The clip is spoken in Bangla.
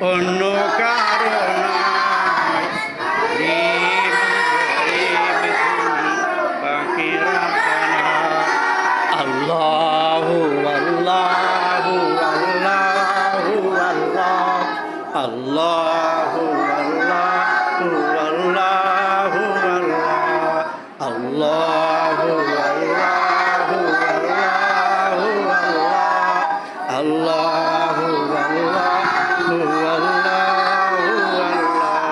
অন্য আল্লাহ আল্লাহ আল্লাহ আল্লাহ আল্লাহ আল্লাহ আল্লাহ